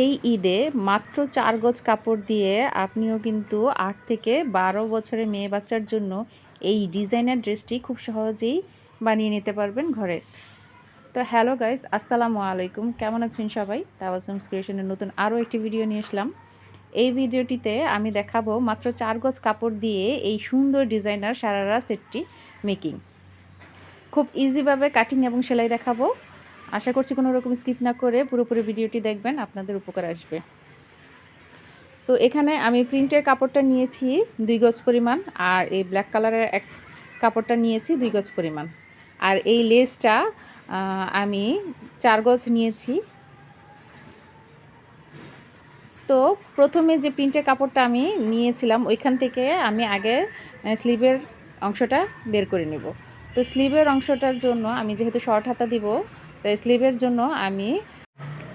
এই ঈদে মাত্র চার গজ কাপড় দিয়ে আপনিও কিন্তু আট থেকে বারো বছরের মেয়ে বাচ্চার জন্য এই ডিজাইনার ড্রেসটি খুব সহজেই বানিয়ে নিতে পারবেন ঘরে। তো হ্যালো গাইস, আসসালামু আলাইকুম। কেমন আছেন সবাই? তাওয়াসুমস ক্রিয়েশনের নতুন আরও একটি ভিডিও নিয়ে আসলাম এই ভিডিওটিতে আমি দেখাবো মাত্র চার গজ কাপড় দিয়ে এই সুন্দর ডিজাইনার সারারা সেটটি মেকিং। খুব ইজিভাবে কাটিং এবং সেলাই দেখাবো। আশা করছি কোনো রকম স্কিপ না করে পুরোপুরি ভিডিওটি দেখবেন, আপনাদের উপকার আসবে। তো এখানে আমি প্রিন্টের কাপড়টা নিয়েছি দুই গজ পরিমাণ, আর এই ব্ল্যাক কালারের এক কাপড়টা নিয়েছি দুই গজ পরিমাণ। আর এই লেসটা আমি চার গজ নিয়েছি। তো প্রথমে যে প্রিন্টের কাপড়টা আমি নিয়েছিলাম, ওইখান থেকে আমি আগে স্লিভের অংশটা বের করে নেব। তো স্লিভের অংশটার জন্য আমি যেহেতু শর্ট হাতা দিব তো স্লিভের জন্য আমি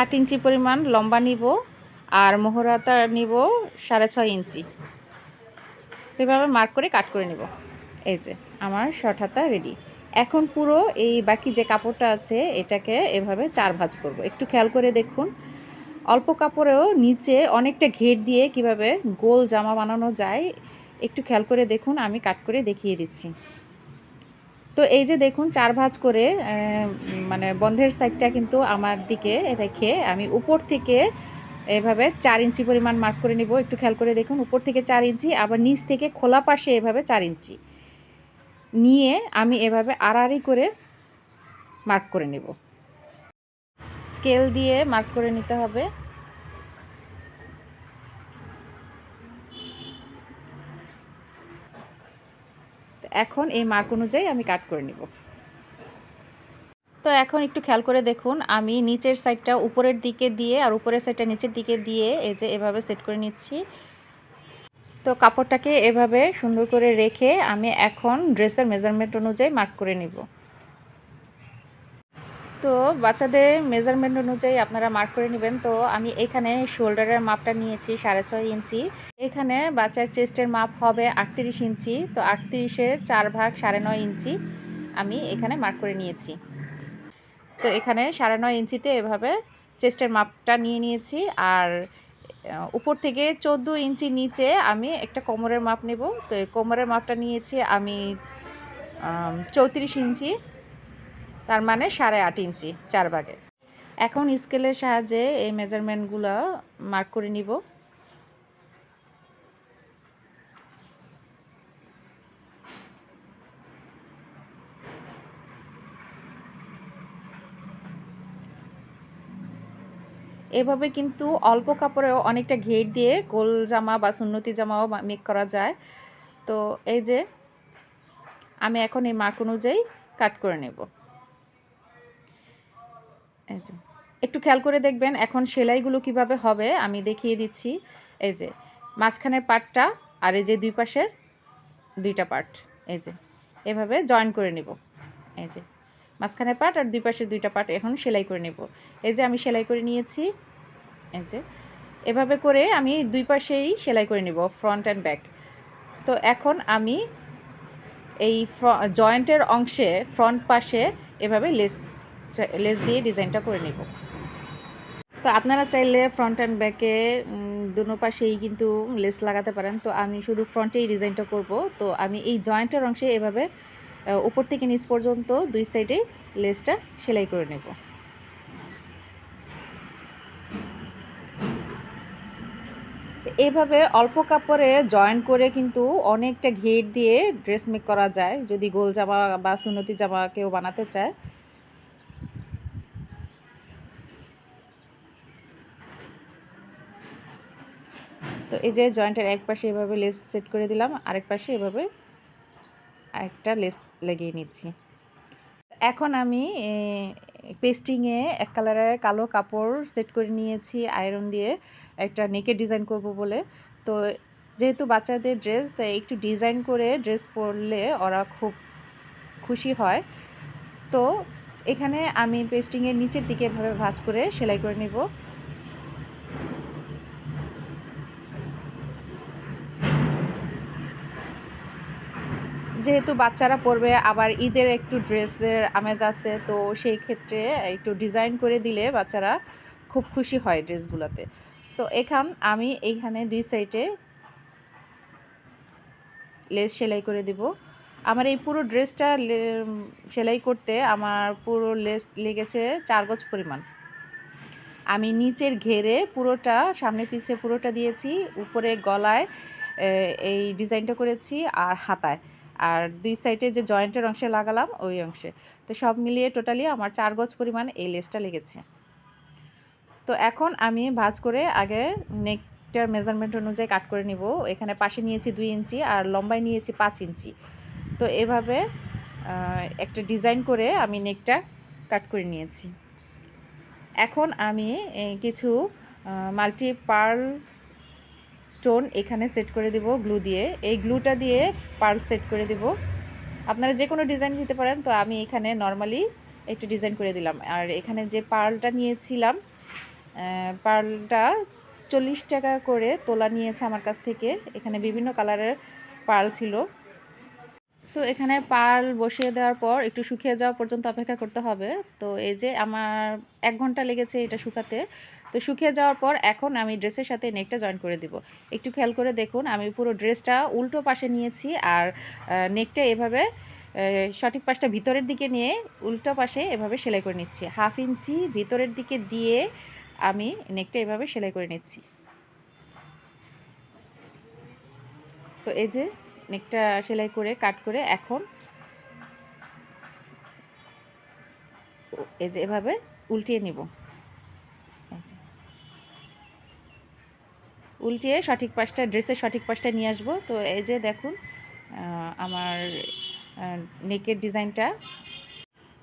আট ইঞ্চি পরিমাণ লম্বা নিব আর মোহরাতা নিব সাড়ে ছয় ইঞ্চি। এভাবে মার্ক করে কাট করে নিব। এই যে, আমার শর্ট হাতা রেডি এখন পুরো এই বাকি যে কাপড়টা আছে, এটাকে এভাবে চার ভাঁজ করব। একটু খেয়াল করে দেখুন। অল্প কাপড়েও নিচে অনেকটা ঘের দিয়ে কীভাবে গোল জামা বানানো যায়, একটু খেয়াল করে দেখুন, আমি কাট করে দেখিয়ে দিচ্ছি। তো এই যে দেখুন, চার ভাঁজ করে মানে বন্ধের সাইডটা কিন্তু আমার দিকে রেখে আমি উপর থেকে এভাবে চার ইঞ্চি পরিমাণ মার্ক করে নিব। একটু খেয়াল করে দেখুন, উপর থেকে চার ইঞ্চি, আবার নিচ থেকে খোলা পাশে এভাবে চার ইঞ্চি। নিয়ে আমি এভাবে আড়াআড়ি করে মার্ক করে নেব। স্কেল দিয়ে মার্ক করে নিতে হবে। এখন এই মার্ক অনুযায়ী আমি কাট করে নিব। তো এখন একটু খেয়াল করে দেখুন, আমি নিচের সাইডটা উপরের দিকে দিয়ে আর উপরের সাইডটা নিচের দিকে দিয়ে এই যে এভাবে সেট করে নিচ্ছি। তো কাপড়টাকে এভাবে সুন্দর করে রেখে আমি এখন ড্রেসের মেজারমেন্ট অনুযায়ী মার্ক করে নিব। তো বাচ্চাদের মেজারমেন্ট অনুযায়ী আপনারা মার্ক করে নেবেন। তো আমি এখানে শোল্ডারের মাপটা নিয়েছি সাড়ে ছয় ইঞ্চি। এখানে বাচ্চার চেস্টের মাপ হবে আটত্রিশ ইঞ্চি। তো আটত্রিশের চার ভাগ সাড়ে নয় ইঞ্চি আমি এখানে মার্ক করে নিয়েছি। তো এখানে সাড়ে নয় ইঞ্চিতে এভাবে চেস্টের মাপটা নিয়ে নিয়েছি। আর উপর থেকে চোদ্দ ইঞ্চি নিচে আমি একটা কোমরের মাপ নেব। তো কোমরের মাপটা নিয়েছি আমি, চৌত্রিশ ইঞ্চি। তার মানে সাড়ে আট ইঞ্চি, চার ভাগে। এখন স্কেলের সাহায্যে এই মেজারমেন্টগুলো মার্ক করে নিব। এভাবে কিন্তু অল্প কাপড়েও অনেকটা ঘের দিয়ে গোল জামা বা সুন্নতি জামাও মেক করা যায়। তো এই যে, আমি এখন এই মার্ক অনুযায়ী কাট করে নেব। এই যে, একটু খেয়াল করে দেখবেন এখন সেলাইগুলো কীভাবে হবে আমি দেখিয়ে দিচ্ছি। এই যে, মাঝখানের পার্টটা আর এই যে দুই পাশের দুইটা পার্ট এই যে, এভাবে জয়েন করে নেব। এই যে, মাঝখানের পার্ট আর দুই পাশের দুইটা পার্ট এখন সেলাই করে নেব। এই যে আমি সেলাই করে নিয়েছি। এই যে, এভাবে করে আমি দুই পাশেই সেলাই করে নেব ফ্রন্ট অ্যান্ড ব্যাক তো এখন আমি এই জয়েন্টের অংশে ফ্রন্ট পাশে এভাবে লেস লেস দিয়ে ডিজাইনটা করে নেব। তো আপনারা চাইলে ফ্রন্ট অ্যান্ড ব্যাকে দুনো পাশেই কিন্তু লেস লাগাতে পারেন। তো আমি শুধু ফ্রন্টেই ডিজাইনটা করব। তো আমি এই জয়েন্টের অংশে এভাবে উপর থেকে নিচ পর্যন্ত দুই সাইডে লেসটা সেলাই করে নেব। এভাবে অল্প কাপড়ে জয়েন করে কিন্তু অনেকটা ঘের দিয়ে ড্রেস মেক করা যায়। যদি গোল জামা বা সুনতি জামা কেউ বানাতে চায় এই যে জয়েন্টের এক পাশে এভাবে লেস সেট করে দিলাম, আরেক পাশে এভাবে একটা লেস লাগিয়ে নিচ্ছি। এখন আমি পেস্টিংয়ে এক কালারের কালো কাপড় সেট করে নিয়েছি, আয়রন দিয়ে একটা নেকের ডিজাইন করব বলে। তো যেহেতু বাচ্চাদের ড্রেস, তাই একটু ডিজাইন করে ড্রেস পরলে ওরা খুব খুশি হয়। তো এখানে আমি পেস্টিংয়ের নিচের দিকে এভাবে ভাজ করে সেলাই করে নেব। যেহেতু বাচ্চারা পরবে আবার ঈদের একটু ড্রেসের আমেজ আছে, তো সেই ক্ষেত্রে একটু ডিজাইন করে দিলে বাচ্চারা খুব খুশি হয় ড্রেসগুলোতে। তো এখান আমি এইখানে দুই সাইডে লেস সেলাই করে দিব। আমার এই পুরো ড্রেসটা সেলাই করতে আমার পুরো লেস লেগেছে চার গজ পরিমাণ। আমি নিচের ঘেরে পুরোটা, সামনে পিছে পুরোটা দিয়েছি, উপরে গলায় এই ডিজাইনটা করেছি আর হাতায়। আর দুই সাইডে যে জয়েন্টের অংশে লাগালাম, ওই অংশে। তো সব মিলিয়ে টোটালি আমার চার গজ পরিমাণ এই লেসটা লেগেছে। তো এখন আমি ভাজ করে আগে নেকটার মেজারমেন্ট অনুযায়ী কাট করে নিব। এখানে পাশে নিয়েছি দুই ইঞ্চি আর লম্বায় নিয়েছি পাঁচ ইঞ্চি। তো এভাবে একটা ডিজাইন করে আমি নেকটা কাট করে নিয়েছি। এখন আমি কিছু মাল্টি পার্ল স্টোন এখানে সেট করে দিব গ্লু দিয়ে। এই গ্লুটা দিয়ে পার্ল সেট করে দিব। আপনারা যে কোনো ডিজাইন দিতে পারেন, তো আমি এখানে নর্মালি একটু ডিজাইন করে দিলাম। আর এখানে যে পার্লটা নিয়েছিলাম পার্লটা চল্লিশ টাকা করে তোলা নিয়েছে আমার কাছ থেকে। এখানে বিভিন্ন কালারের পার্ল ছিল। তো এখানে পাল বসিয়ে দেওয়ার পর একটু শুকিয়ে যাওয়া পর্যন্ত অপেক্ষা করতে হবে। তো এই যে আমার এক ঘণ্টা লেগেছে এটা শুকাতে। তো শুকিয়ে যাওয়ার পর এখন আমি ড্রেসের সাথে নেকটা জয়েন করে দিব। একটু খেয়াল করে দেখুন, আমি পুরো ড্রেসটা উল্টো পাশে নিয়েছি আর নেকটা এভাবে সঠিক পাশটা ভিতরের দিকে নিয়ে উল্টো পাশে এভাবে সেলাই করে নিচ্ছি। হাফ ইঞ্চি ভিতরের দিকে দিয়ে আমি নেকটা এভাবে সেলাই করে নিচ্ছি। তো এই যে নেকটা সেলাই করে কাট করে এখন এই যে এভাবে উল্টিয়ে নিব। উল্টিয়ে সঠিক পাশটা, ড্রেসের সঠিক পাশটা নিয়ে আসব। তো এই যে দেখুন আমার নেকের ডিজাইনটা।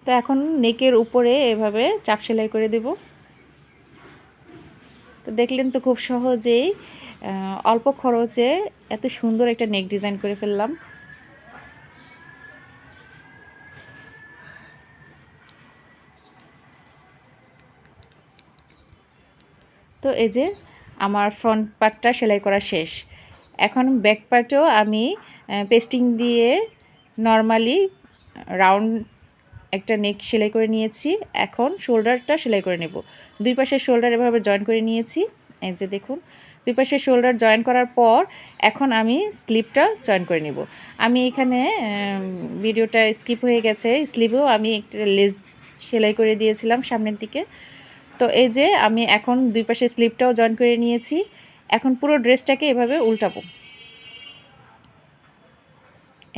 তো এখন নেকের উপরে এভাবে চাপ সেলাই করে দেব। তো দেখলেন তো খুব সহজেই অল্প খরচে এত সুন্দর একটা নেক ডিজাইন করে ফেললাম। তো এই যে আমার ফ্রন্ট পার্টটা সেলাই করা শেষ। এখন ব্যাক পার্টেও আমি পেস্টিং দিয়ে নর্মালি রাউন্ড একটা নেক সেলাই করে নিয়েছি। এখন শোল্ডারটা সেলাই করে নেব। দুই পাশে শোল্ডার এভাবে জয়েন করে নিয়েছি। এই যে দেখুন দুই পাশে শোল্ডার জয়েন করার পর এখন আমি স্লিপটা জয়েন করে নিব। আমি এখানে ভিডিওটা স্কিপ হয়ে গেছে। স্লিপেও আমি একটা লেস সেলাই করে দিয়েছিলাম সামনের দিকে। তো এই যে আমি এখন দুই পাশে স্লিপটাও জয়েন করে নিয়েছি। এখন পুরো ড্রেসটাকে এভাবে উল্টাবো।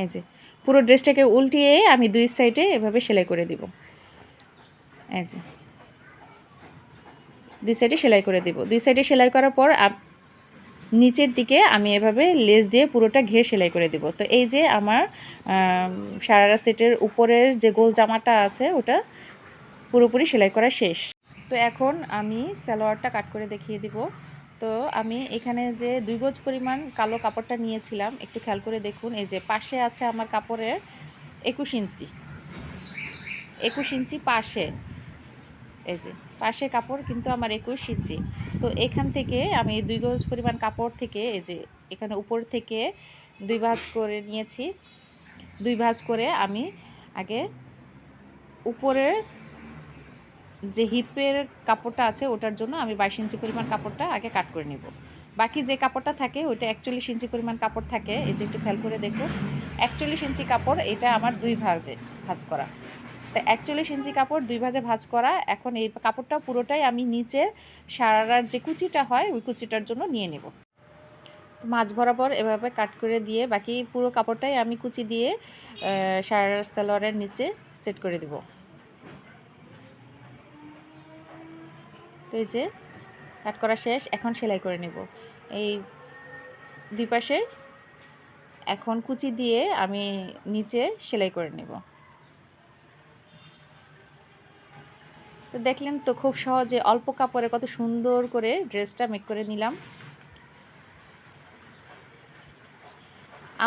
এই যে, পুরো ড্রেসটাকে উল্টিয়ে আমি দুই সাইডে এভাবে সেলাই করে দিব। এই যে, দুই সাইডে সেলাই করে দিব। দুই সাইডে সেলাই করার পর নিচের দিকে আমি এভাবে লেস দিয়ে পুরোটা ঘের সেলাই করে দিব। তো এই যে আমার সারারা সেটের উপরের যে গোল জামাটা আছে, ওটা পুরোপুরি সেলাই করা শেষ। তো এখন আমি সালোয়ারটা কাট করে দেখিয়ে দিব। তো আমি এখানে যে দুই গজ পরিমাণ কালো কাপড়টা নিয়েছিলাম, একটু খেয়াল করে দেখুন, এই যে পাশে আছে আমার কাপড়ের একুশ ইঞ্চি। একুশ ইঞ্চি পাশে। এই যে পাশে কাপড় কিন্তু আমার একুশ ইঞ্চি। তো এখান থেকে আমি দুই গজ পরিমাণ কাপড় থেকে এই যে এখানে উপর থেকে দুই ভাঁজ করে নিয়েছি। দুই ভাঁজ করে আমি আগে উপরের যে হিপের কাপড়টা আছে ওটার জন্য আমি বাইশ ইঞ্চি পরিমাণ কাপড়টা আগে কাট করে নিব। বাকি যে কাপড়টা থাকে ওইটা একচল্লিশ ইঞ্চি পরিমাণ কাপড় থাকে। এই যে একটু খেয়াল করে দেখুন একচল্লিশ ইঞ্চি কাপড় এটা আমার দুই ভাজে ভাজ করা। তো একচল্লিশ ইঞ্চি কাপড়, দুই ভাজে ভাজ করা। এখন এই কাপড়টা পুরোটাই আমি নিচে সারার যে কুচিটা হয়, ওই কুচিটার জন্য নিয়ে নেব। মাছ বরাবর এভাবে কাট করে দিয়ে বাকি পুরো কাপড়টাই আমি কুচি দিয়ে সারার সালোয়ারের নিচে সেট করে দেব। তো এই যে, কাট করা শেষ। এখন সেলাই করে নেব। এই দুই পাশে এখন কুচি দিয়ে আমি নিচে সেলাই করে নেব। তো দেখলেন তো খুব সহজে অল্প কাপড়ে কত সুন্দর করে ড্রেসটা মেক করে নিলাম।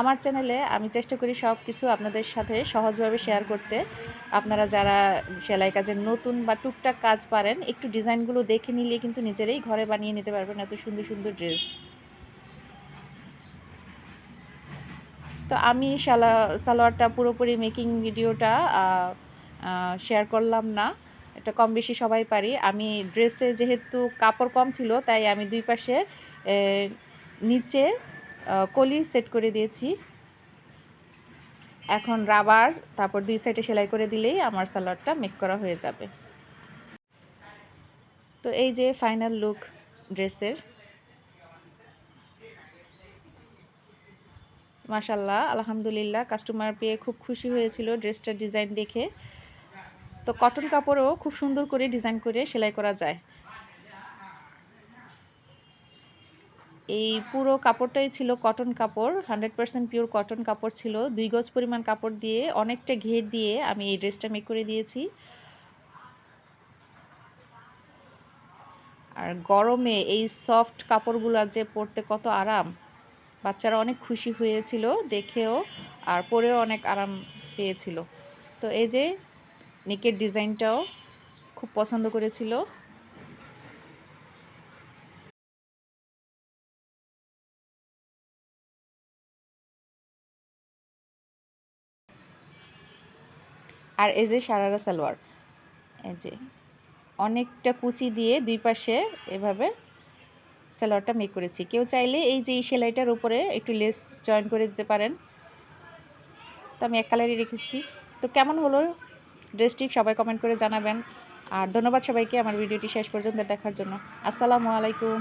আমার চ্যানেলে আমি চেষ্টা করি সব কিছু আপনাদের সাথে সহজভাবে শেয়ার করতে। আপনারা যারা সেলাই কাজের নতুন বা টুকটাক কাজ পারেন, একটু ডিজাইনগুলো দেখে নিলে কিন্তু নিজেরাই ঘরে বানিয়ে নিতে পারবেন এত সুন্দর সুন্দর ড্রেস তো আমি সালা সালোয়ারটা পুরোপুরি মেকিং ভিডিওটা শেয়ার করলাম না। এটা কম বেশি সবাই পারি। আমি ড্রেসে যেহেতু কাপড় কম ছিল, তাই আমি দুই পাশে নিচে কলি সেট করে দিয়েছি। এখন রাবার, তারপর দুই সাইডে সেলাই করে দিলেই আমার সালোয়ারটা মেক করা হয়ে যাবে। তো এই যে ফাইনাল লুক ড্রেসের। মাশাল্লাহ আলহামদুলিল্লাহ কাস্টমার পেয়ে খুব খুশি হয়েছিল ড্রেসটার ডিজাইন দেখে। তো কটন কাপড়ও খুব সুন্দর করে ডিজাইন করে সেলাই করা যায়। এই পুরো কাপড়টাই ছিল কটন কাপড়, হান্ড্রেড পার্সেন্ট পিওর কটন কাপড় ছিল। দুই গজ পরিমাণ কাপড় দিয়ে অনেকটা ঘের দিয়ে আমি এই ড্রেসটা মেক করে দিয়েছি। আর গরমে এই সফট কাপড়গুলো যে পরতে কত আরাম। বাচ্চারা অনেক খুশি হয়েছিল, দেখেও আর পরেও অনেক আরাম পেয়েছিল। তো এই যে নেকের ডিজাইনটাও খুব পছন্দ করেছিল। আর এই যে সারারা সালোয়ার, এই যে অনেকটা কুচি দিয়ে দুই পাশে এভাবে সালোয়ারটা মেক করেছি। কেউ চাইলে এই যে এই সেলাইটার উপরে একটু লেস জয়েন করে দিতে পারেন। তো আমি এক কালারই রেখেছি। তো কেমন হলো ড্রেসটি সবাই কমেন্ট করে জানাবেন। আর ধন্যবাদ সবাইকে, আমার ভিডিওটি শেষ পর্যন্ত দেখার জন্য। আসসালামু আলাইকুম।